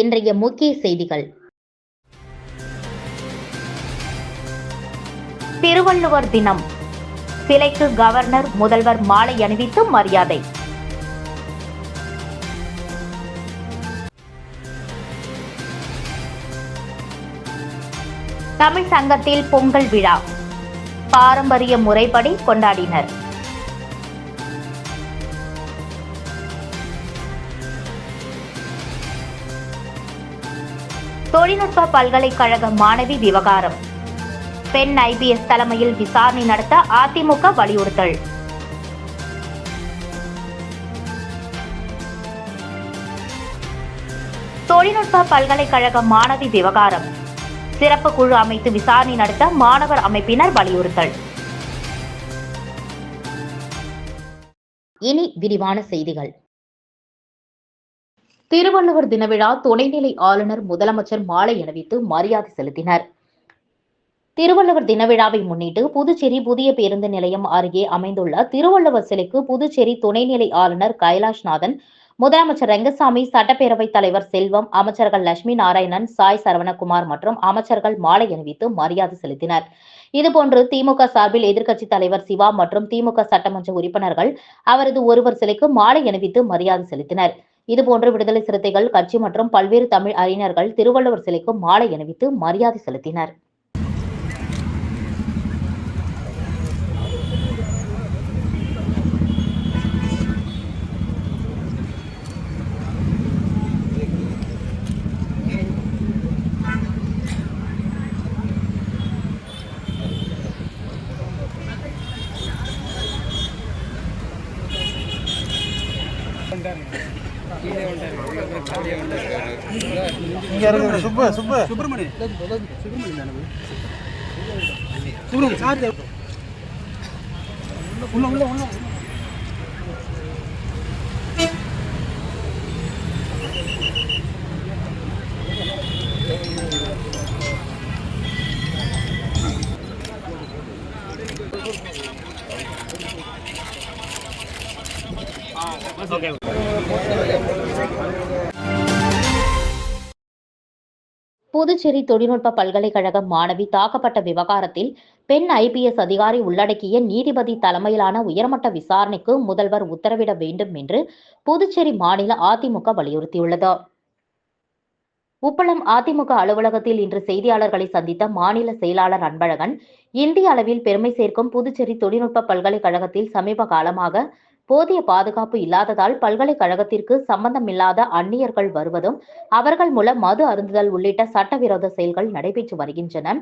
இன்றைய முக்கிய செய்திகள். திருவள்ளுவர் தினம். சிலைக்கு கவர்னர் முதல்வர் மாலை அணிவித்து மரியாதை. தமிழ் சங்கத்தில் பொங்கல் விழா. பாரம்பரிய முறைப்படி கொண்டாடினர். தொழில்நுட்ப பல்கலைக்கழக மாணவி விவகாரம். பெண் ஐபிஎஸ் தலைமையில் விசாரணை நடத்த அதிமுக வலியுறுத்தல். தொழில்நுட்ப பல்கலைக்கழக மாணவி விவகாரம். சிறப்பு குழு அமைத்து விசாரணை நடத்த மாணவர் அமைப்பினர் வலியுறுத்தல். இனி விரிவான செய்திகள். திருவள்ளுவர் தினவிழா துணைநிலை ஆளுநர் முதலமைச்சர் மாலை அணிவித்து மரியாதை செலுத்தினர். திருவள்ளுவர் தினவிழாவை முன்னிட்டு புதுச்சேரி புதிய பேருந்து நிலையம் அருகே அமைந்துள்ள திருவள்ளுவர் சிலைக்கு புதுச்சேரி துணைநிலை ஆளுநர் கைலாஷ்நாதன் முதலமைச்சர் ரெங்கசாமி சட்டப்பேரவைத் தலைவர் செல்வம் அமைச்சர்கள் லட்சுமி நாராயணன் சாய் சரவணகுமார் மற்றும் அமைச்சர்கள் மாலை அணிவித்து மரியாதை செலுத்தினர். இதுபோன்று திமுக சார்பில் எதிர்க்கட்சித் தலைவர் சிவா மற்றும் திமுக சட்டமன்ற உறுப்பினர்கள் அவரது ஒருவர் சிலைக்கு மாலை அணிவித்து மரியாதை செலுத்தினர். இதுபோன்று விடுதலை சிறுத்தைகள் கட்சி மற்றும் பல்வேறு தமிழ் அறிஞர்கள் திருவள்ளுவர் சிலைக்கு மாலை அணிவித்து மரியாதை செலுத்தினர். இங்க இருக்கு சுப்பு சுப்பு. சுப்பிரமணி சுப்பிரமணி சார். உள்ள உள்ள உள்ள. புதுச்சேரி தொழில்நுட்ப பல்கலைக்கழக மாணவி தாக்கப்பட்ட விவகாரத்தில் பெண் ஐபிஎஸ் அதிகாரி உள்ளடக்கிய நீதிபதி தலைமையிலான உயர்மட்ட விசாரணைக்கு முதல்வர் உத்தரவிட வேண்டும் என்று புதுச்சேரி மாநில அதிமுக வலியுறுத்தியுள்ளது. உப்பளம் அதிமுக அலுவலகத்தில் இன்று செய்தியாளர்களை சந்தித்த மாநில செயலாளர் அன்பழகன் இந்திய அளவில் பெருமை சேர்க்கும் புதுச்சேரி தொழில்நுட்ப பல்கலைக்கழகத்தில் சமீப காலமாக போதிய பாதுகாப்பு இல்லாததால் பல்கலைக்கழகத்திற்கு சம்பந்தமில்லாத அந்நியர்கள் வருவதும் அவர்கள் மூலம் மது அருந்துதல் உள்ளிட்ட சட்டவிரோத செயல்கள் நடைபெற்று வருகின்றன.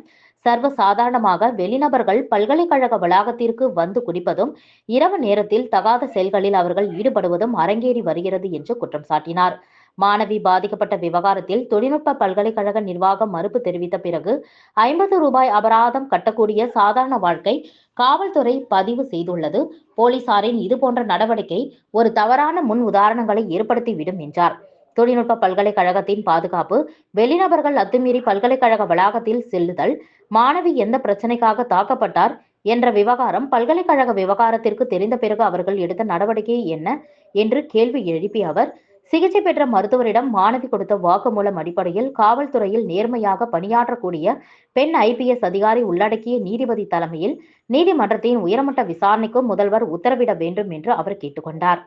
சர்வ சாதாரணமாக வெளிநபர்கள் பல்கலைக்கழக வளாகத்திற்கு வந்து குடிப்பதும் இரவு நேரத்தில் தகாத செயல்களில் அவர்கள் ஈடுபடுவதும் அரங்கேறி வருகிறது என்று குற்றம் சாட்டினார். மாணவி பாதிக்கப்பட்ட விவகாரத்தில் தொழில்நுட்ப பல்கலைக்கழக நிர்வாகம் மறுப்பு தெரிவித்த பிறகு ஐம்பது ரூபாய் அபராதம் கட்டக்கூடிய சாதாரண வாழ்க்கை காவல்துறை பதிவு செய்துள்ளது. போலீசாரின் இதுபோன்ற நடவடிக்கை ஒரு தவறான முன் உதாரணங்களை ஏற்படுத்திவிடும் என்றார். தொழில்நுட்ப பல்கலைக்கழகத்தின் பாதுகாப்பு வெளிநபர்கள் அத்துமீறி பல்கலைக்கழக வளாகத்தில் செல்லுதல் மாணவி எந்த பிரச்சனைக்காக தாக்கப்பட்டார் என்ற விவகாரம் பல்கலைக்கழக விவகாரத்திற்கு தெரிந்த பிறகு அவர்கள் எடுத்த நடவடிக்கை என்ன? என்று கேள்வி எழுப்பிய அவர் சிகிச்சை பெற்ற மருத்துவரிடம் மாணவி கொடுத்த வாக்குமூலம் அடிப்படையில் காவல்துறையில் நேர்மையாக பணியாற்றக்கூடிய பெண் ஐபிஎஸ் அதிகாரி உள்ளடக்கிய நீதிபதி தலைமையில் நீதிமன்றத்தின் உயர்மட்ட விசாரணைக்கு முதல்வர் உத்தரவிட வேண்டும் என்று அவர் கேட்டுக்கொண்டார்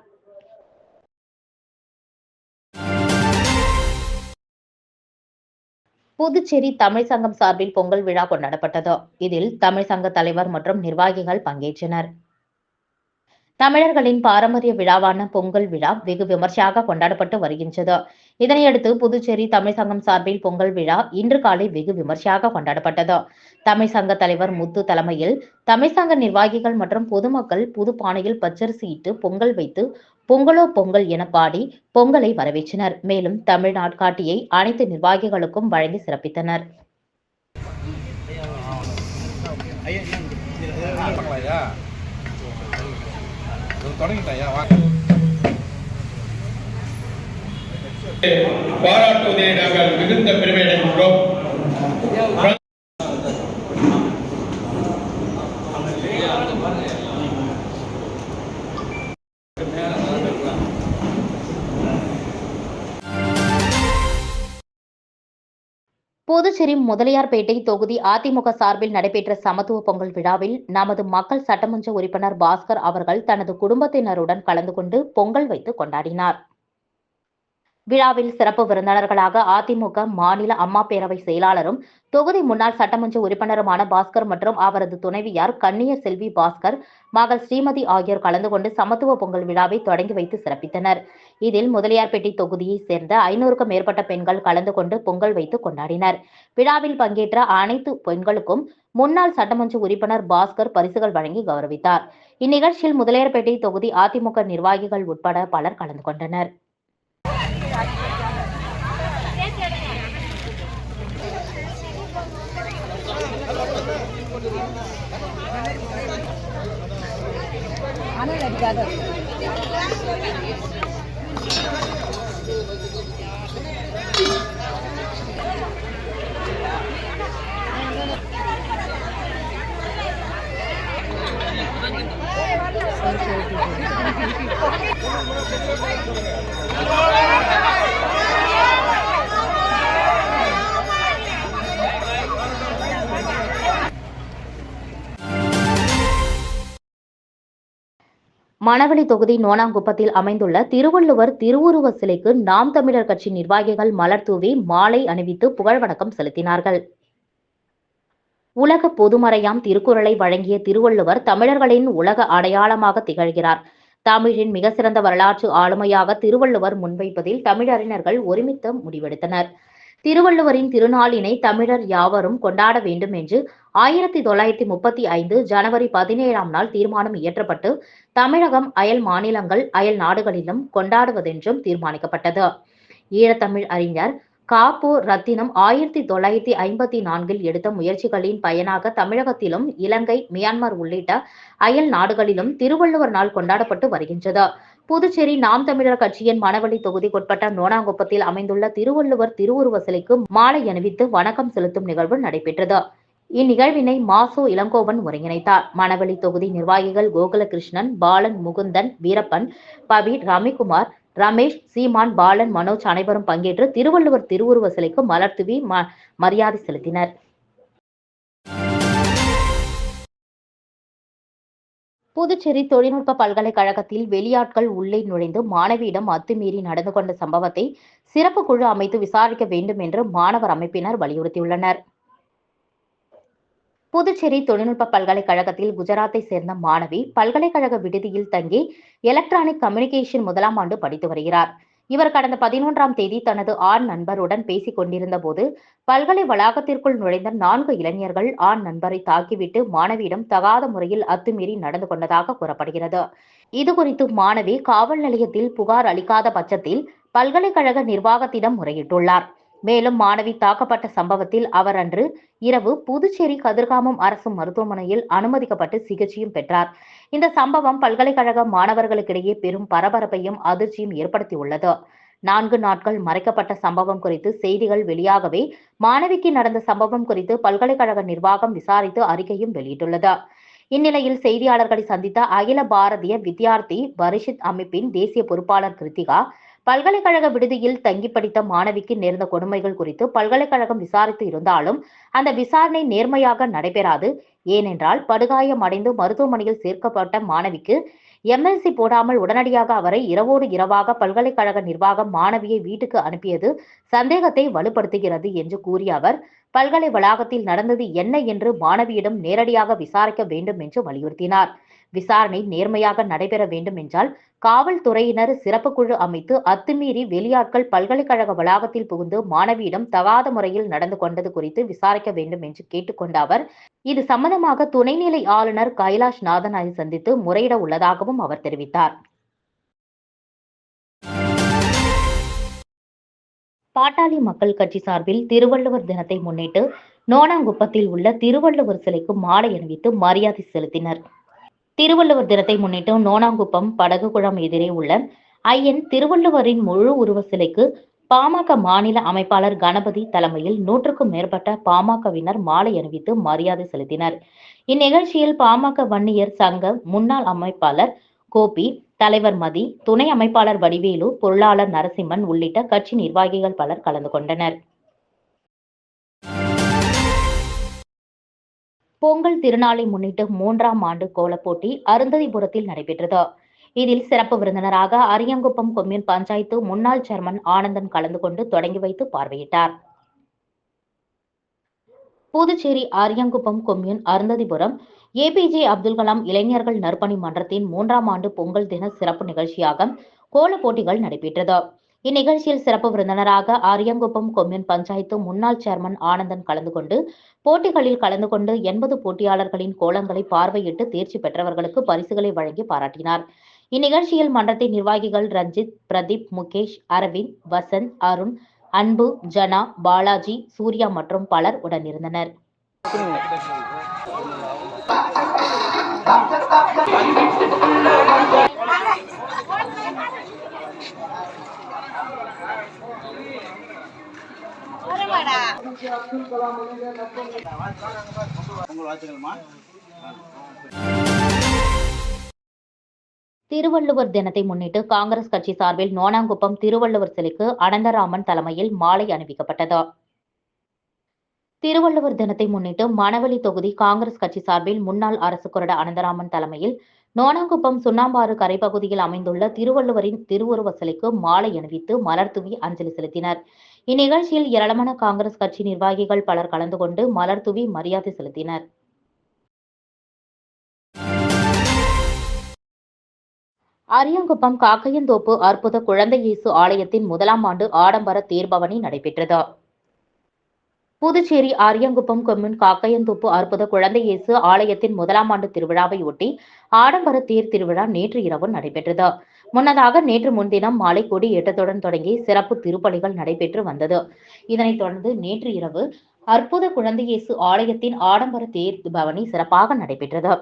புதுச்சேரி தமிழ் சங்கம் சார்பில் பொங்கல் விழா கொண்டாடப்பட்டது. இதில் தமிழ் சங்க தலைவர் மற்றும் நிர்வாகிகள் பங்கேற்றனர். தமிழர்களின் பாரம்பரிய விழாவான பொங்கல் விழா வெகு விமர்சையாக கொண்டாடப்பட்டு வருகின்றது. இதனையடுத்து புதுச்சேரி தமிழ் சங்கம் சார்பில் பொங்கல் விழா இன்று காலை வெகு விமர்சையாக கொண்டாடப்பட்டது. தமிழ் சங்க தலைவர் முத்து தலைமையில் தமிழ் சங்க நிர்வாகிகள் மற்றும் பொதுமக்கள் புது பானையில் பச்சரிசி இட்டு பொங்கல் வைத்து பொங்கலோ பொங்கல் என பாடி பொங்கலை வரவேற்றனர். மேலும் தமிழ் நாட்காட்டியை அனைத்து நிர்வாகிகளுக்கும் வழங்கி சிறப்பித்தனர். தொடங்கிட்டாயா வா. பாராட்டுவதை நாங்கள் மிகுந்த பெருமை அடைகின்றோம் புதுச்சேரி முதலியார்பேட்டை தொகுதி அதிமுக சார்பில் நடைபெற்ற சமத்துவ பொங்கல் விழாவில் நமது மக்கள் சட்டமன்ற உறுப்பினர் பாஸ்கர் அவர்கள் தனது குடும்பத்தினருடன் கலந்து கொண்டு பொங்கல் வைத்து கொண்டாடினார். விழாவில் சிறப்பு விருந்தினர்களாக அதிமுக மாநில அம்மா பேரவை செயலாளரும் தொகுதி முன்னாள் சட்டமன்ற உறுப்பினருமான பாஸ்கர் மற்றும் அவரது துணைவியார் கண்ணிய செல்வி பாஸ்கர் மகள் ஸ்ரீமதி ஆகியோர் கலந்து கொண்டு சமத்துவ பொங்கல் விழாவை தொடங்கி வைத்து சிறப்பித்தனர். இதில் முதலியார்பேட்டை தொகுதியைச் சேர்ந்த ஐநூறுக்கும் மேற்பட்ட பெண்கள் கலந்து கொண்டு பொங்கல் வைத்து கொண்டாடினர். விழாவில் பங்கேற்ற அனைத்து பெண்களுக்கும் முன்னாள் சட்டமன்ற உறுப்பினர் பாஸ்கர் பரிசுகள் வழங்கி கௌரவித்தார். இந்நிகழ்ச்சியில் முதலியார்பேட்டை தொகுதி அதிமுக நிர்வாகிகள் உட்பட பலர் கலந்து கொண்டனர். Obrigada. மணவெளி தொகுதி நோனாங்குப்பத்தில் அமைந்துள்ள திருவள்ளுவர் திருவுருவ சிலைக்கு நாம் தமிழர் கட்சி நிர்வாகிகள் மலர் தூவி மாலை அணிவித்து புகழ் வணக்கம் செலுத்தினார்கள். உலக பொதுமறையாம் திருக்குறளை வழங்கிய திருவள்ளுவர் தமிழர்களின் உலக அடையாளமாக திகழ்கிறார். தமிழின் மிக சிறந்த வரலாற்று ஆளுமையாக திருவள்ளுவர் முன்வைப்பதில் தமிழறிஞர்கள் ஒருமித்த முடிவெடுத்தனர். திருவள்ளுவரின் திருநாளினை தமிழர் யாவரும் கொண்டாட வேண்டும் என்று ஆயிரத்தி தொள்ளாயிரத்தி முப்பத்தி ஐந்து ஜனவரி பதினேழாம் நாள் தீர்மானம் இயற்றப்பட்டு தமிழகம் அயல் மாநிலங்கள் அயல் நாடுகளிலும் கொண்டாடுவதென்றும் தீர்மானிக்கப்பட்டது. ஈழத்தமிழ் அறிஞர் காப்பு ரத்தினம் ஆயிரத்தி தொள்ளாயிரத்தி ஐம்பத்தி நான்கில் எடுத்த முயற்சிகளின் பயனாக தமிழகத்திலும் இலங்கை மியான்மர் உள்ளிட்ட அயல் நாடுகளிலும் திருவள்ளுவர் நாள் கொண்டாடப்பட்டு வருகின்றது. புதுச்சேரி நாம் தமிழர் கட்சியின் மணவெளி தொகுதிக்குட்பட்ட நோனாங்குப்பத்தில் அமைந்துள்ள திருவள்ளுவர் திருவுருவ சிலைக்கு மாலை அணிவித்து வணக்கம் செலுத்தும் நிகழ்வு நடைபெற்றது. இந்நிகழ்வினை மாசு இளங்கோவன் ஒருங்கிணைத்தார் மணவெளி தொகுதி நிர்வாகிகள் கோகுலகிருஷ்ணன் பாலன் முகுந்தன் வீரப்பன் பவி ரமிக்குமார் ரமேஷ் சீமான் பாலன் மனோஜ் அனைவரும் பங்கேற்று திருவள்ளுவர் திருவுருவ சிலைக்கு மலர் ம- மரியாதை செலுத்தினர். புதுச்சேரி தொழில்நுட்ப பல்கலைக்கழகத்தில் வெளியாட்கள் உள்ளே நுழைந்து மாணவியிடம் அத்துமீறி நடந்து கொண்ட சம்பவத்தை சிறப்பு குழு அமைத்து விசாரிக்க வேண்டும் என்று மாணவர் அமைப்பினர் வலியுறுத்தியுள்ளனர். புதுச்சேரி தொழில்நுட்ப பல்கலைக்கழகத்தில் குஜராத்தை சேர்ந்த மாணவி பல்கலைக்கழக விடுதியில் தங்கி எலக்ட்ரானிக் கம்யூனிகேஷன் முதலாம் ஆண்டு படித்து வருகிறார். இவர் கடந்த பதினொன்றாம் தேதி தனது ஆண் நண்பருடன் பேசிக் கொண்டிருந்த போது பல்கலை வளாகத்திற்குள் நுழைந்த நான்கு இளைஞர்கள் ஆண் நண்பரை தாக்கிவிட்டு மாணவியிடம் தகாத முறையில் அத்துமீறி நடந்து கொண்டதாக கூறப்படுகிறது. இதுகுறித்து மாணவி காவல் நிலையத்தில் புகார் அளிக்காத பட்சத்தில் பல்கலைக்கழக நிர்வாகத்திடம் முறையிட்டுள்ளார். மேலும் மாணவி தாக்கப்பட்ட சம்பவத்தில் அவர் அன்று இரவு புதுச்சேரி கதிர்காமம் அரசு மருத்துவமனையில் அனுமதிக்கப்பட்டு சிகிச்சையும் பெற்றார். இந்த சம்பவம் பல்கலைக்கழக மாணவர்களுக்கிடையே பெரும் பரபரப்பையும் அதிர்ச்சியும் ஏற்படுத்தியுள்ளது. நான்கு நாட்கள் மறைக்கப்பட்ட சம்பவம் குறித்து செய்திகள் வெளியாகவே மாணவிக்கு நடந்த சம்பவம் குறித்து பல்கலைக்கழக நிர்வாகம் விசாரித்து அறிக்கையும் வெளியிட்டுள்ளது. இந்நிலையில் செய்தியாளர்களை சந்தித்த அகில பாரதிய வித்யார்த்தி பரிஷத் அமைப்பின் தேசிய பொறுப்பாளர் கிருத்திகா பல்கலைக்கழக விடுதியில் தங்கி படித்த மாணவிக்கு நேர்ந்த கொடுமைகள் குறித்து பல்கலைக்கழகம் விசாரித்து இருந்தாலும் அந்த விசாரணை நேர்மையாக நடைபெறாது. ஏனென்றால் படுகாயம் அடைந்து மருத்துவமனையில் சேர்க்கப்பட்ட மாணவிக்கு எம்எல்சி போடாமல் உடனடியாக அவரை இரவோடு இரவாக பல்கலைக்கழக நிர்வாகம் மாணவியை வீட்டுக்கு அனுப்பியது சந்தேகத்தை வலுப்படுத்துகிறது என்று கூறிய அவர் பல்கலை வளாகத்தில் நடந்தது என்ன என்று மாணவியிடம் நேரடியாக விசாரிக்க வேண்டும் என்று வலியுறுத்தினார். விசாரணை நேர்மையாக நடைபெற வேண்டும் என்றால் காவல்துறையினர் சிறப்பு குழு அமைத்து அத்துமீறி வெளியாட்கள் பல்கலைக்கழக வளாகத்தில் புகுந்து மாணவியிடம் தவாத முறையில் நடந்து கொண்டது குறித்து விசாரிக்க வேண்டும் என்று கேட்டுக்கொண்ட அவர் இது சம்பந்தமாக துணைநிலை ஆளுநர் கைலாஷ் நாதனை சந்தித்து முறையிட உள்ளதாகவும் அவர் தெரிவித்தார். பாட்டாளி மக்கள் கட்சி சார்பில் திருவள்ளுவர் தினத்தை முன்னிட்டு நோனாங்குப்பத்தில் உள்ள திருவள்ளுவர் சிலைக்கு மாலை அணிவித்து மரியாதை செலுத்தினர். திருவள்ளுவர் தினத்தை முன்னிட்டு நோனாங்குப்பம் படகு குளம் எதிரே உள்ள ஐயன் திருவள்ளுவரின் முழு உருவ சிலைக்கு பாமக மாநில அமைப்பாளர் கணபதி தலைமையில் நூற்றுக்கும் மேற்பட்ட பாமகவினர் மாலை அணிவித்து மரியாதை செலுத்தினர். இந்நிகழ்ச்சியில் பாமக வன்னியர் சங்க முன்னாள் அமைப்பாளர் கோபி தலைவர் மதி துணை அமைப்பாளர் வடிவேலு பொருளாளர் நரசிம்மன் உள்ளிட்ட கட்சி நிர்வாகிகள் பலர் கலந்து கொண்டனர். பொங்கல் திருநாளை முன்னிட்டு மூன்றாம் ஆண்டு கோலப்போட்டி அருந்ததிபுரத்தில் நடைபெற்றது. இதில் சிறப்பு விருந்தினராக அரியங்குப்பம் கொம்யூன் பஞ்சாயத்து முன்னாள் சேர்மன் ஆனந்தன் கலந்து கொண்டு தொடங்கி வைத்து பார்வையிட்டார். புதுச்சேரி அரியங்குப்பம் கொம்யூன் அருந்ததிபுரம் ஏபிஜே அப்துல் கலாம் இளைஞர்கள் நற்பணி மன்றத்தின் மூன்றாம் ஆண்டு பொங்கல் தின சிறப்பு நிகழ்ச்சியாக கோலப் போட்டிகள் நடைபெற்றது. இந்நிகழ்ச்சியில் சிறப்பு விருந்தினராக ஆரியங்குப்பம் கொம்யூன் பஞ்சாயத்து முன்னாள் சேர்மன் ஆனந்தன் கலந்து கொண்டு போட்டிகளில் கலந்து கொண்டு எண்பது போட்டியாளர்களின் கோலங்களை பார்வையிட்டு தேர்ச்சி பெற்றவர்களுக்கு பரிசுகளை வழங்கி பாராட்டினார். இந்நிகழ்ச்சியில் மன்றத்தின் நிர்வாகிகள் ரஞ்சித் பிரதீப் முகேஷ் அரவிந்த் வசந்த் அருண் அன்பு ஜனா பாலாஜி சூர்யா மற்றும் பலர் உடனிருந்தனர். திருவள்ளுவர் தினத்தை முன்னிட்டு காங்கிரஸ் கட்சி சார்பில் நோனாங்குப்பம் திருவள்ளுவர் சிலைக்கு அனந்தராமன் தலைமையில் மாலை அணிவிக்கப்பட்டது. திருவள்ளுவர் தினத்தை முன்னிட்டு மணவெளி தொகுதி காங்கிரஸ் கட்சி சார்பில் முன்னாள் அரசு கொறட அனந்தராமன் தலைமையில் நோனாங்குப்பம் சுண்ணாம்பாறு கரைப்பகுதியில் அமைந்துள்ள திருவள்ளுவரின் திருவுருவ சிலைக்கு மாலை அணிவித்து மலர் தூவி அஞ்சலி செலுத்தினர். இந்நிகழ்ச்சியில் ஏராளமான காங்கிரஸ் கட்சி நிர்வாகிகள் பலர் கலந்து கொண்டு மலர் தூவி மரியாதை செலுத்தினர். அரியங்குப்பம் காக்கையந்தோப்பு அற்புத குழந்தை இயேசு ஆலயத்தின் முதலாம் ஆண்டு ஆடம்பர தேர்பவனி நடைபெற்றது. புதுச்சேரி அரியாங்குப்பம் கொம்யூன் காக்கையந்தோப்பு அற்புத குழந்தை இயேசு ஆலயத்தின் முதலாம் ஆண்டு திருவிழாவையொட்டி ஆடம்பர தேர் திருவிழா நேற்று இரவு நடைபெற்றது. முன்னதாக நேற்று முன்தினம் மாலை கொடி ஏற்றத்துடன் தொடங்கி சிறப்பு திருப்பலிகள் நடைபெற்று வந்தது. இதனைத் தொடர்ந்து நேற்று இரவு அற்புத குழந்தையேசு ஆலயத்தின் ஆடம்பர தேர் பவனி சிறப்பாக நடைபெற்றது.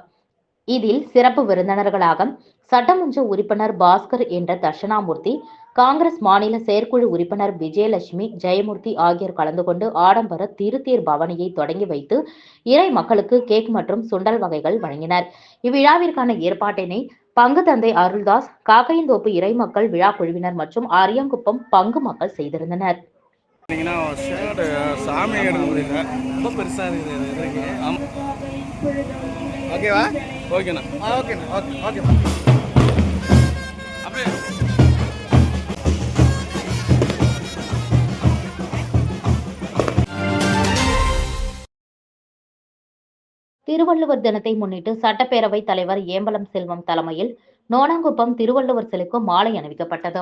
இதில் சிறப்பு விருந்தினர்களாக சட்டமன்ற உறுப்பினர் பாஸ்கர் என்ற தர்ஷனாமூர்த்தி காங்கிரஸ் மாநில செயற்குழு உறுப்பினர் விஜயலட்சுமி ஜெயமூர்த்தி ஆகியோர் கலந்து கொண்டு ஆடம்பர திருத்தேர் பவனியை தொடங்கி வைத்து இறை மக்களுக்கு கேக் மற்றும் சுண்டல் வகைகள் வழங்கினர். இவ்விழாவிற்கான ஏற்பாட்டினை பங்கு தந்தை அருள்தாஸ் காக்கையந்தோப்பு இறை மக்கள் விழா குழுவினர் மற்றும் ஆரியங்குப்பம் பங்கு மக்கள் செய்திருந்தனர். சாமி ரொம்ப பெருசாக இருக்குது ஓகேவா? ஓகேண்ணா. ஓகேண்ணா. ஓகே ஓகே திருவள்ளுவர் தினத்தை முன்னிட்டு சட்டப்பேரவை தலைவர் ஏம்பலம் செல்வம் தலைமையில் நோனாங்குப்பம் திருவள்ளுவர் சிலைக்கு மாலை அணிவிக்கப்பட்டது.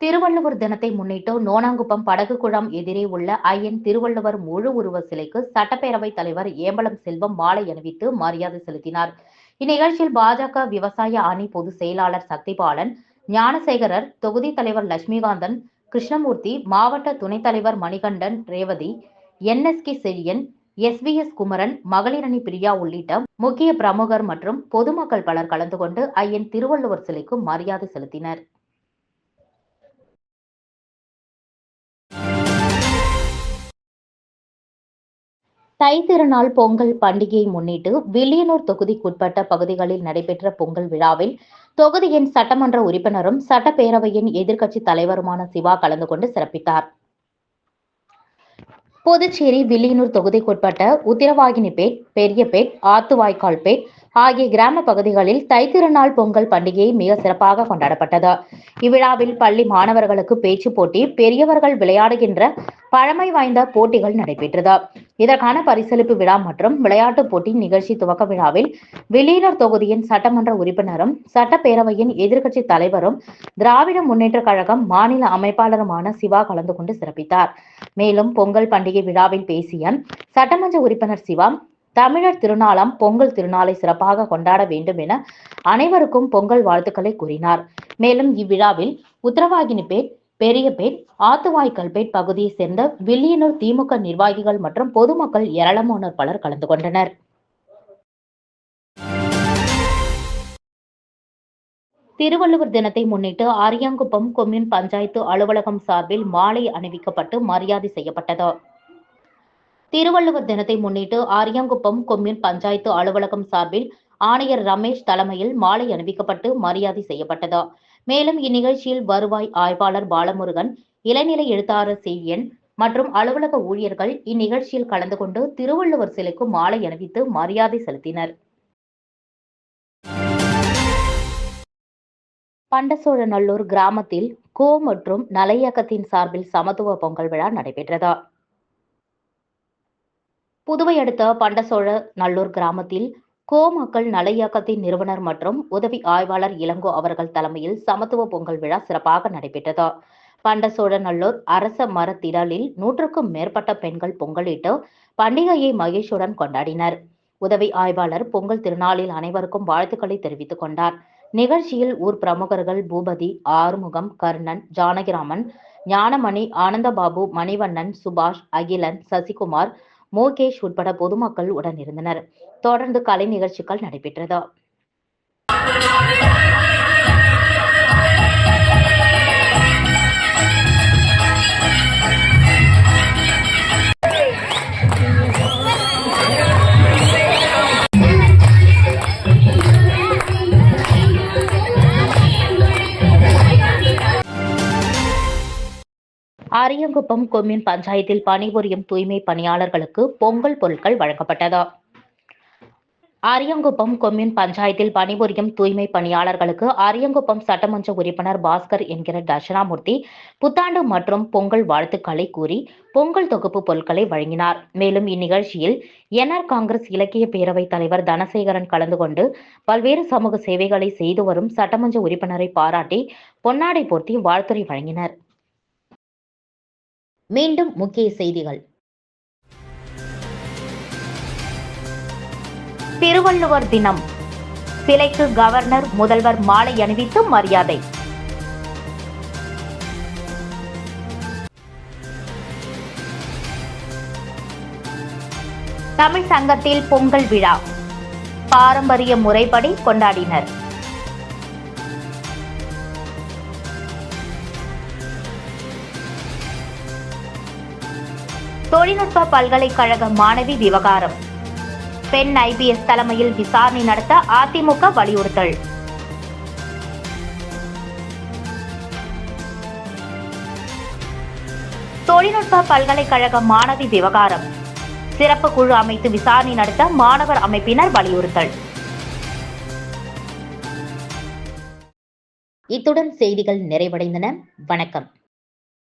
திருவள்ளுவர் தினத்தை முன்னிட்டு நோனாங்குப்பம் படகு குழாம் எதிரே உள்ள ஐயன் திருவள்ளுவர் முழு உருவ சிலைக்கு சட்டப்பேரவை தலைவர் ஏம்பலம் செல்வம் மாலை அணிவித்து மரியாதை செலுத்தினார். இந்நிகழ்ச்சியில் பாஜக விவசாய அணி பொதுச் செயலாளர் சக்திபாலன் ஞானசேகரர் தொகுதி தலைவர் லட்சுமிகாந்தன் கிருஷ்ணமூர்த்தி மாவட்ட துணைத் தலைவர் மணிகண்டன் ரேவதி என்எஸ்கே செழியன் எஸ்விஎஸ் குமரன் மகளிரணி பிரியா உள்ளிட்ட முக்கிய பிரமுகர் மற்றும் பொதுமக்கள் பலர் கலந்து கொண்டு ஐயன் திருவள்ளுவர் சிலைக்கு மரியாதை செலுத்தினர். தை திருநாள் பொங்கல் பண்டிகையை முன்னிட்டு வில்லியனூர் தொகுதிக்குட்பட்ட பகுதிகளில் நடைபெற்ற பொங்கல் விழாவில் தொகுதியின் சட்டமன்ற உறுப்பினரும் சட்டப்பேரவையின் எதிர்க்கட்சி தலைவருமான சிவா கலந்து கொண்டு சிறப்பித்தார். புதுச்சேரி வில்லியனூர் தொகுதிக்குட்பட்ட உத்திரவாகினிப்பேட் பெரியபேட் ஆத்துவாய்க்கால்பேட் ஆகிய கிராம பகுதிகளில் தைத்திருநாள் பொங்கல் பண்டிகை மிக சிறப்பாக கொண்டாடப்பட்டது. இவ்விழாவில் பள்ளி மாணவர்களுக்கு பேச்சு போட்டி பெரியவர்கள் விளையாடுகின்ற பழமை வாய்ந்த போட்டிகள் நடைபெற்றது. இதற்கான பரிசளிப்பு விழா மற்றும் விளையாட்டு போட்டி நிகழ்ச்சி துவக்க விழாவில் வில்லியனூர் தொகுதியின் சட்டமன்ற உறுப்பினரும் சட்டப்பேரவையின் எதிர்க்கட்சி தலைவரும் திராவிட முன்னேற்ற கழகம் மாநில அமைப்பாளருமான சிவா கலந்து கொண்டு சிறப்பித்தார். மேலும் பொங்கல் பண்டிகை விழாவில் பேசிய சட்டமன்ற உறுப்பினர் சிவா தமிழர் திருநாளாம் பொங்கல் திருநாளை சிறப்பாக கொண்டாட வேண்டும் என அனைவருக்கும் பொங்கல் வாழ்த்துக்களை கூறினார். மேலும் இவ்விழாவில் உத்தரவாகினிப்பேட் பெரியபேட் ஆத்துவாய்க்கல்பேட் பகுதியைச் சேர்ந்த வில்லியனூர் திமுக நிர்வாகிகள் மற்றும் பொதுமக்கள் ஏராளமானோர் பலர் கலந்து கொண்டனர். திருவள்ளுவர் தினத்தை முன்னிட்டு ஆரியாங்குப்பம் கொம்யூன் பஞ்சாயத்து அலுவலகம் சார்பில் மாலை அணிவிக்கப்பட்டு மரியாதை செய்யப்பட்டது. திருவள்ளுவர் தினத்தை முன்னிட்டு ஆரியாங்குப்பம் கொம்யூன் பஞ்சாயத்து அலுவலகம் சார்பில் ஆணையர் ரமேஷ் தலைமையில் மாலை அணிவிக்கப்பட்டு மரியாதை செய்யப்பட்டது. மேலும் இந்நிகழ்ச்சியில் வருவாய் ஆய்வாளர் பாலமுருகன் இளநிலை எழுத்தாளர் செழியன் மற்றும் அலுவலக ஊழியர்கள் இந்நிகழ்ச்சியில் கலந்து கொண்டு திருவள்ளுவர் சிலைக்கு மாலை அணிவித்து மரியாதை செலுத்தினர். பண்டசோழநல்லூர் கிராமத்தில் கோ மற்றும் நலையக்கத்தின் சார்பில் சமத்துவ பொங்கல் விழா நடைபெற்றதா. புதுவை அடுத்த பண்டசோழ நல்லூர் கிராமத்தில் கோ மக்கள் நல இயக்கத்தின் நிறுவனர் மற்றும் உதவி ஆய்வாளர் இளங்கோ அவர்கள் தலைமையில் சமத்துவ பொங்கல் விழா சிறப்பாக நடைபெற்றது. பண்டசோழநல்லூர் அரச மரத்திடலில் நூற்றுக்கும் மேற்பட்ட பெண்கள் பொங்கலிட்டு பண்டிகையை மகிழ்ச்சியுடன் கொண்டாடினர். உதவி ஆய்வாளர் பொங்கல் திருநாளில் அனைவருக்கும் வாழ்த்துக்களை தெரிவித்துக் கொண்டார். நிகழ்ச்சியில் ஊர் பிரமுகர்கள் பூபதி ஆறுமுகம் கர்ணன் ஜானகிராமன் ஞானமணி ஆனந்தபாபு மணிவண்ணன் சுபாஷ் அகிலன் சசிகுமார் மோகேஷ் உட்பட பொதுமக்கள் உடனிருந்தனர் தொடர்ந்து கலை நிகழ்ச்சிகள் நடைபெற்றது. அரியங்குப்பம் கொம்யூன் பஞ்சாயத்தில் பணிபுரியும் தூய்மை பணியாளர்களுக்கு பொங்கல் பொருட்கள் வழங்கப்பட்டது. அரியங்குப்பம் கொம்யூன் பஞ்சாயத்தில் பணிபுரியும் தூய்மை பணியாளர்களுக்கு அரியங்குப்பம் சட்டமன்ற உறுப்பினர் பாஸ்கர் என்கிற தர்ஷனாமூர்த்தி புத்தாண்டு மற்றும் பொங்கல் வாழ்த்துக்களை கூறி பொங்கல் தொகுப்பு பொருட்களை வழங்கினார். மேலும் இந்நிகழ்ச்சியில் என்ஆர் காங்கிரஸ் இலக்கிய பேரவைத் தலைவர் தனசேகரன் கலந்து கொண்டு பல்வேறு சமூக சேவைகளை செய்து வரும் சட்டமன்ற உறுப்பினரை பாராட்டி பொன்னாடை போர்த்தி வாழ்த்துரை வழங்கினர். மீண்டும் முக்கிய செய்திகள். திருவள்ளுவர் தினம். சிலைக்கு கவர்னர் முதல்வர் மாலை அணிவித்து மரியாதை. தமிழ் சங்கத்தில் பொங்கல் விழா. பாரம்பரிய முறைப்படி கொண்டாடினர். தொழில்நுட்ப பல்கலைக்கழக மாணவி விவகாரம். பெண் ஐபிஎஸ் தலைமையில் விசாரணை நடத்த அதிமுக வலியுறுத்தல். தொழில்நுட்ப பல்கலைக்கழக மாணவி விவகாரம். சிறப்பு குழு அமைத்து விசாரணை நடத்த மாணவர் அமைப்பினர் வலியுறுத்தல். இத்துடன் செய்திகள் நிறைவடைந்தன. வணக்கம்.